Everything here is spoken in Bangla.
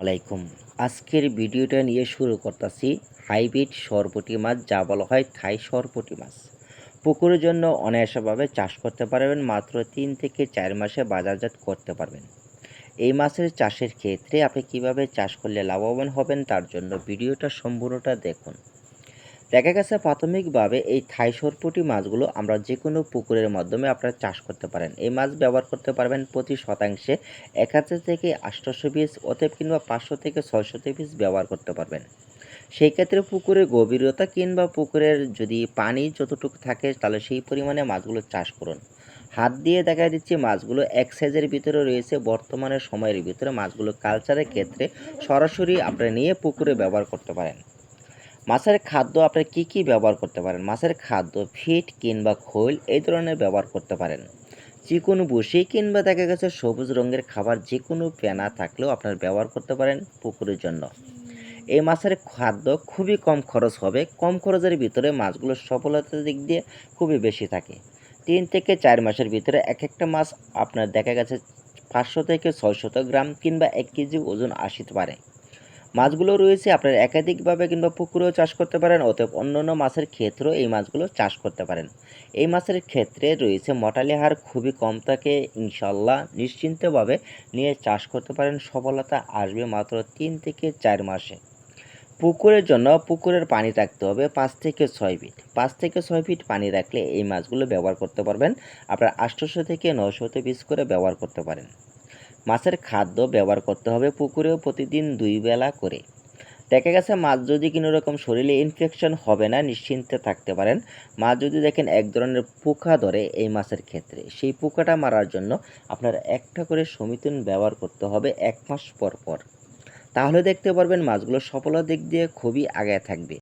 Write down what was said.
আলাইকুম। আজকের ভিডিওটা নিয়ে শুরু করতেছি হাইব্রিড সরপটি মাছ, যা বলা হয় থাই সরপটি মাছ। পুকুরের জন্য অনায়াসভাবে চাষ করতে পারবেন, মাত্র তিন থেকে চার মাসে বাজারজাত করতে পারবেন। এই মাছের চাষের ক্ষেত্রে আপনি কীভাবে চাষ করলে লাভবান হবেন, তার জন্য ভিডিওটা সম্পূর্ণটা দেখুন। দেখা গেছে প্রাথমিকভাবে এই থাই সরপুটি মাছগুলো আমরা যে কোনো পুকুরের মাধ্যমে আপনারা চাষ করতে পারেন। এই মাছ ব্যবহার করতে পারবেন প্রতি শতাংশে এক হাজার থেকে আটশোশো পিস, অতএব কিংবা পাঁচশো থেকে ছয়শো পিস ব্যবহার করতে পারবেন। সেই ক্ষেত্রে পুকুরের গভীরতা কিংবা পুকুরের যদি পানি যতটুকু থাকে, তাহলে সেই পরিমাণে মাছগুলো চাষ করুন। হাত দিয়ে দেখা দিচ্ছে মাছগুলো এক সাইজের ভিতরে রয়েছে, বর্তমানে সময়ের ভিতরে মাছগুলো কালচারের ক্ষেত্রে সরাসরি আপনারা নিয়ে পুকুরে ব্যবহার করতে পারেন। মাছের খাদ্য আপনি কি কি ব্যবহার করতে পারেন? মাছের খাদ্য, ফিট কিংবা খোল, এই ধরনের ব্যবহার করতে পারেন। যে কোনো বসি কিংবা দেখা গেছে সবুজ রঙের খাবার যে কোনো পেনা থাকলেও আপনার ব্যবহার করতে পারেন পুকুরের জন্য। এই মাছের খাদ্য খুবই কম খরচ হবে। কম খরচের ভিতরে মাছগুলোর সফলতার দিক দিয়ে খুবই বেশি থাকে। তিন থেকে চার মাসের ভিতরে এক একটা মাছ আপনার দেখা গেছে পাঁচশো থেকে ছয়শত গ্রাম কিংবা এক কেজি ওজন আসতে পারে। মাছগুলো রয়েছে, আপনার একাধিকভাবে কিংবা পুকুরেও চাষ করতে পারেন, অতএব অন্যান্য মাছের ক্ষেত্রেও এই মাছগুলো চাষ করতে পারেন। এই মাছের ক্ষেত্রে রয়েছে মটালি হার খুবই কম থাকে ইনশাল্লাহ নিশ্চিন্তভাবে নিয়ে চাষ করতে পারেন, সফলতা আসবে মাত্র তিন থেকে চার মাসে। পুকুরের জন্য পুকুরের পানি রাখতে হবে পাঁচ থেকে ছয় ফিট। পাঁচ থেকে ছয় ফিট পানি রাখলে এই মাছগুলো ব্যবহার করতে পারবেন, আপনার আটশোশো থেকে নশোতে পিস করে ব্যবহার করতে পারেন। মাছের খাদ্য ব্যবহার করতে হবে পুকুরেও প্রতিদিন দুই বেলা করে। দেখা গেছে, মাছ যদি কোনো রকম শরীরে ইনফেকশন হবে না, নিশ্চিন্তে থাকতে পারেন। মাছ যদি দেখেন এক ধরনের পোকা ধরে এই মাছের ক্ষেত্রে, সেই পোকাটা মারার জন্য আপনার একটা করে সমিতুন ব্যবহার করতে হবে এক মাস পর পর। তাহলে দেখতে পারবেন মাছগুলো সফলতার দিক দিয়ে খুবই আগে থাকবে।